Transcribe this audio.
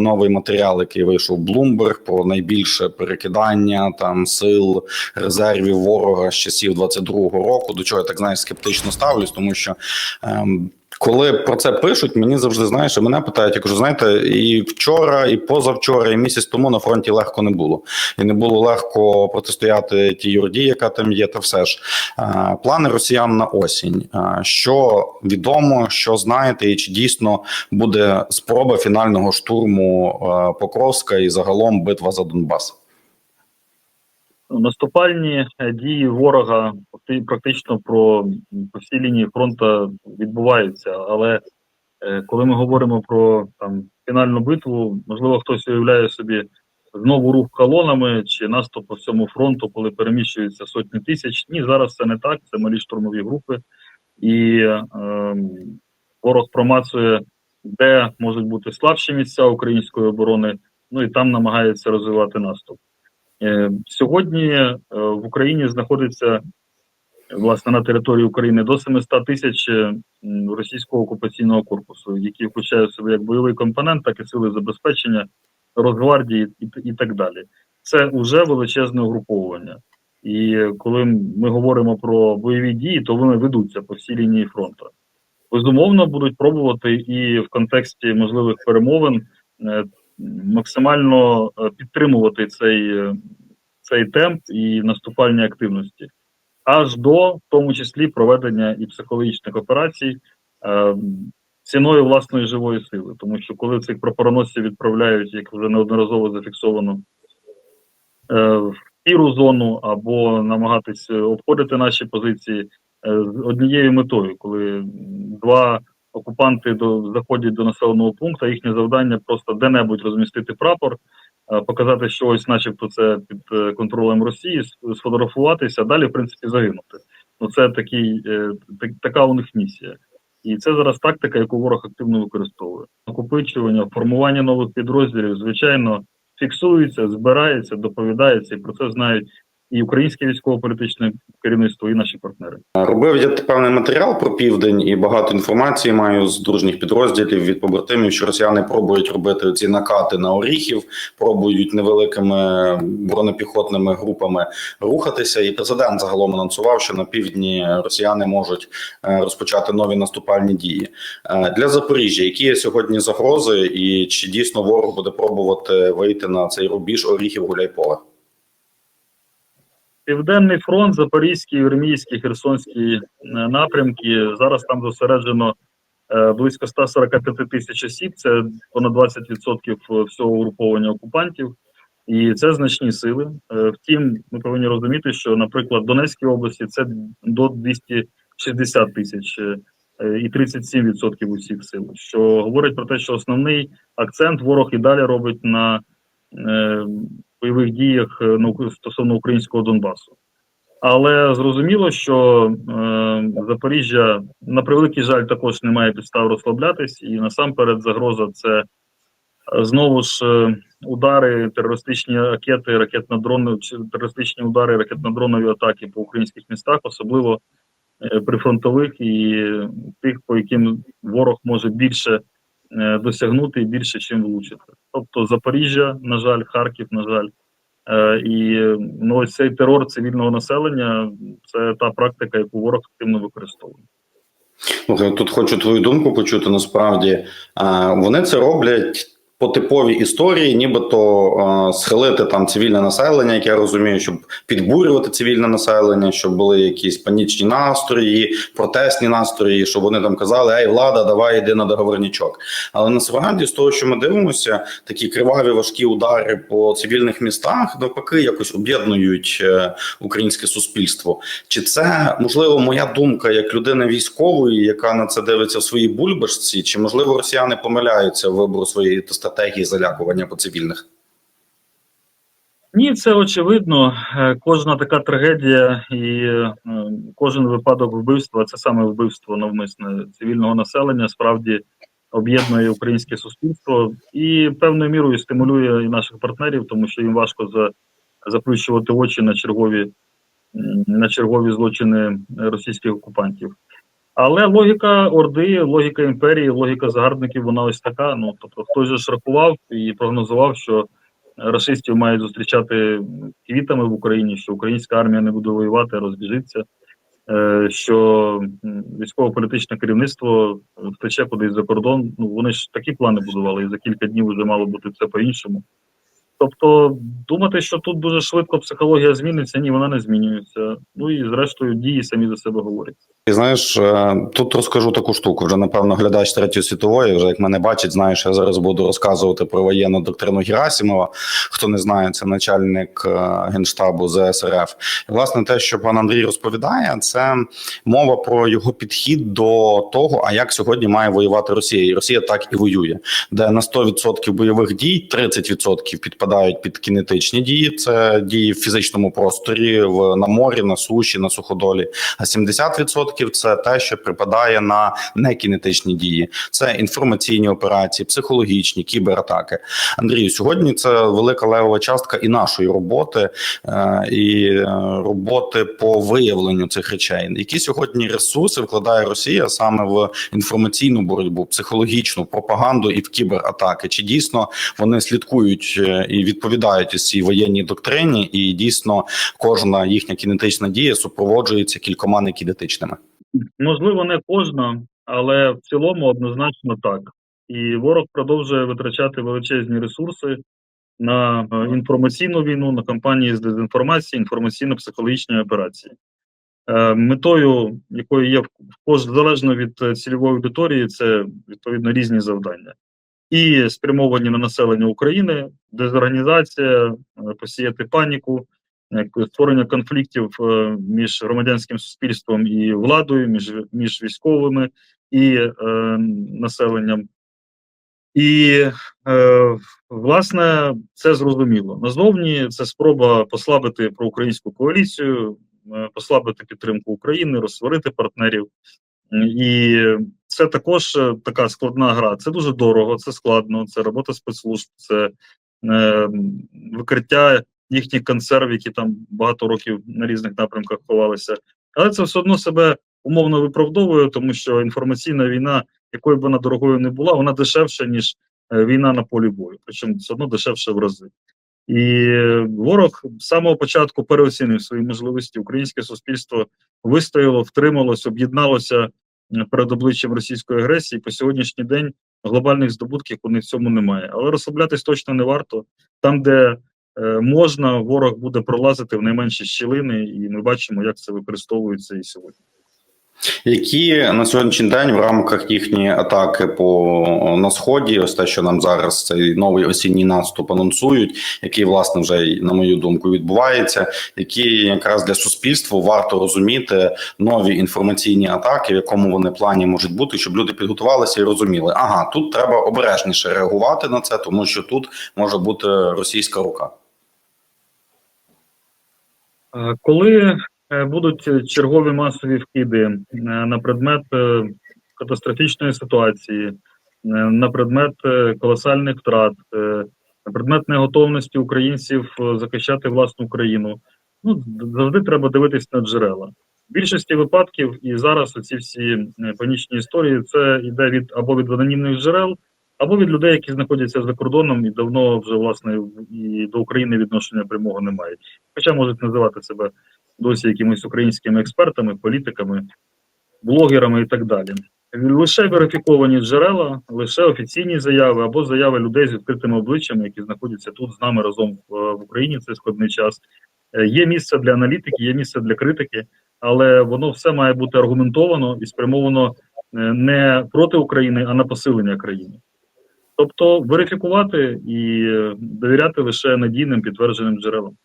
новий матеріал, який вийшов Bloomberg, про найбільше перекидання там сил резервів ворога з часів 22-го року. До чого я так знаєш скептично ставлюсь, тому що. Ем, коли про це пишуть, мені завжди знаєш, і мене питають, я кажу, знаєте, і вчора, і позавчора, і місяць тому на фронті легко не було, і не було легко протистояти тій юрді, яка там є. Та все ж плани росіян на осінь. Що відомо, що знаєте, і чи дійсно буде спроба фінального штурму Покровська і загалом битва за Донбас? Наступальні е, дії ворога практично про по всій лінії фронту відбуваються. Але е, коли ми говоримо про там фінальну битву, можливо, хтось уявляє собі знову рух колонами чи наступ по всьому фронту, коли переміщуються сотні тисяч. Ні, зараз це не так. Це малі штурмові групи, і е, ворог промацує, де можуть бути слабші місця української оборони. Ну і там намагається розвивати наступ. Е, Сьогодні е, в Україні знаходиться власне на території України до 700 тисяч е, російського окупаційного корпусу, який включає в себе як бойовий компонент, так і сили забезпечення, Росгвардії і, і так далі. Це вже величезне угруповування. І коли ми говоримо про бойові дії, то вони ведуться по всій лінії фронту. Безумовно, будуть пробувати і в контексті можливих перемовин е, максимально е, підтримувати цей, цей темп і наступальні активності, аж до в тому числі проведення і психологічних операцій е, ціною власної живої сили. Тому що коли цих прапороносців відправляють, як вже неодноразово зафіксовано, е, в сіру зону або намагатись обходити наші позиції е, з однією метою, коли два окупанти до заходять до населеного пункту, їхнє завдання просто де-небудь розмістити прапор, е, показати, що ось, начебто, це під е, контролем Росії, сфотографуватися, а далі, в принципі, загинути. Ну це такий, е, так, така у них місія. І це зараз тактика, яку ворог активно використовує. Накопичування, формування нових підрозділів, звичайно, фіксується, збирається, доповідається, і про це знають і українське військово-політичне керівництво, і наші партнери. Робив я певний матеріал про південь і багато інформації маю з дружніх підрозділів від побратимів, що росіяни пробують робити ці накати на оріхів, пробують невеликими бронепіхотними групами рухатися. І президент загалом анонсував, що на півдні росіяни можуть е, розпочати нові наступальні дії Е, для Запоріжжя. Які є сьогодні загрози, і чи дійсно ворог буде пробувати вийти на цей рубіж оріхів гуляйполе? Південний фронт, Запорізький, Єремійський, Херсонський е, напрямки. Зараз там зосереджено е, близько 145 тисяч осіб. Це понад 20% всього угруповання окупантів, і це значні сили. Е, Втім, ми повинні розуміти, що, наприклад, в Донецькій області це до 260 тисяч е, і 37% усіх сил, що говорить про те, що основний акцент ворог і далі робить на е, бойових діях е, стосовно українського Донбасу. Але зрозуміло, що е, Запоріжжя на превеликий жаль також не має підстав розслаблятись, і насамперед загроза це е, знову ж е, удари, терористичні ракети, ракетно-дрони, терористичні удари, ракетно-дронові атаки по українських містах, особливо прифронтових і тих, по яким ворог може більше досягнути і більше чим влучити. Тобто Запоріжжя, на жаль, Харків, на жаль. Е, І е, ну, ось цей терор цивільного населення це та практика, яку ворог активно використовує. Слухай, тут хочу твою думку почути. Насправді вони це роблять по типовій історії, нібито а, схилити там цивільне населення, як я розумію, щоб підбурювати цивільне населення, щоб були якісь панічні настрої, протестні настрої, щоб вони там казали: Ей, влада, давай йди на договорничок. Але насправді, з того, що ми дивимося, такі криваві важкі удари по цивільних містах навпаки якось об'єднують е, українське суспільство. Чи це можливо моя думка як людини військової, яка на це дивиться в своїй бульбашці? Чи можливо росіяни помиляються в вибору своєї стратегії залякування по цивільних? Ні, це очевидно. Е, Кожна така трагедія і е, кожен випадок вбивства це саме вбивство навмисне цивільного населення, справді об'єднує українське суспільство і певною мірою стимулює і наших партнерів, тому що їм важко за, заплющувати очі на чергові на чергові злочини російських окупантів. Але логіка Орди, логіка імперії, логіка загарбників, вона ось така. Ну тобто, хтось же ж рахував і прогнозував, що расистів мають зустрічати квітами в Україні, що українська армія не буде воювати, розбіжиться, е, що військово-політичне керівництво втече кудись за кордон. Ну вони ж такі плани будували, і за кілька днів вже мало бути все по-іншому. Тобто, думати, що тут дуже швидко психологія зміниться, ні, вона не змінюється. Ну і зрештою дії самі за себе говорять. І знаєш, е, тут розкажу таку штуку. Вже напевно глядач третьої світової. Вже як мене бачить, знаєш, я зараз буду розказувати про воєнну доктрину Герасимова. Хто не знає, це начальник е, генштабу ЗСРФ. І власне те, що пан Андрій розповідає, це мова про його підхід до того, а як сьогодні має воювати Росія. І Росія так і воює, де на 100% бойових дій 30% підпадають під кінетичні дії. Це дії в фізичному просторі, в на морі, на суші, на суходолі. А 70% це те, що припадає на некінетичні дії. Це інформаційні операції, психологічні, кібератаки. Андрію, сьогодні це велика левова частка і нашої роботи, е, і е, роботи по виявленню цих речей. Які сьогодні ресурси вкладає Росія саме в інформаційну боротьбу, психологічну пропаганду і в кібератаки? Чи дійсно вони слідкують е, і відповідають із цій воєнній доктрині, і дійсно кожна їхня кінетична дія супроводжується кількома некінетичними? Можливо, не кожна, але в цілому однозначно так. І ворог продовжує витрачати величезні ресурси на е, інформаційну війну, на кампанії з дезінформації, інформаційно-психологічні операції. Е, Метою, якої є в залежно від е, цільової аудиторії, це відповідно різні завдання. І спрямовані на населення України, дезорганізація, е, посіяти паніку, створення конфліктів е, між громадянським суспільством і владою, між, між військовими і е, населенням. І, е, власне, це зрозуміло. Назовні це спроба послабити проукраїнську коаліцію, е, послабити підтримку України, розсварити партнерів. І це також е, така складна гра. Це дуже дорого, це складно, це робота спецслужб, це е, викриття їхніх консерв, які там багато років на різних напрямках ховалися. Але це все одно себе умовно виправдовує, тому що інформаційна війна, якою б вона дорогою не була, вона дешевша, ніж е, війна на полі бою. Причому все одно дешевше в рази. І е, ворог з самого початку переоцінив свої можливості. Українське суспільство вистояло, втрималось, об'єдналося перед обличчям російської агресії. По сьогоднішній день глобальних здобутків у них в цьому немає. Але розслаблятись точно не варто. Там, де е, можна, ворог буде пролазити в найменші щілини, і ми бачимо, як це використовується і сьогодні. Які на сьогоднішній день в рамках їхньої атаки по на сході, ось те, що нам зараз цей новий осінній наступ анонсують, який власне вже на мою думку відбувається, які якраз для суспільства варто розуміти нові інформаційні атаки, в якому вони плані можуть бути, щоб люди підготувалися і розуміли, ага, тут треба обережніше реагувати на це, тому що тут може бути російська рука. Е, Коли будуть чергові масові вкиди е, на предмет е, катастрофічної ситуації, е, на предмет е, колосальних втрат, е, на предмет неготовності українців е, захищати власну країну, ну завжди треба дивитись на джерела. В більшості випадків і зараз оці всі е, панічні історії це йде від або від анонімних джерел, або від людей, які знаходяться за кордоном і давно вже власне і до України відношення прямого не мають. Хоча можуть називати себе досі якимись українськими експертами, політиками, блогерами і так далі. Лише верифіковані джерела, лише офіційні заяви або заяви людей з відкритими обличчями, які знаходяться тут з нами разом в, Україні в цей складний час. Е, Є місце для аналітики, є місце для критики, але воно все має бути аргументовано і спрямовано е, не проти України, а на посилення країни. Тобто верифікувати і е, довіряти лише надійним підтвердженим джерелам.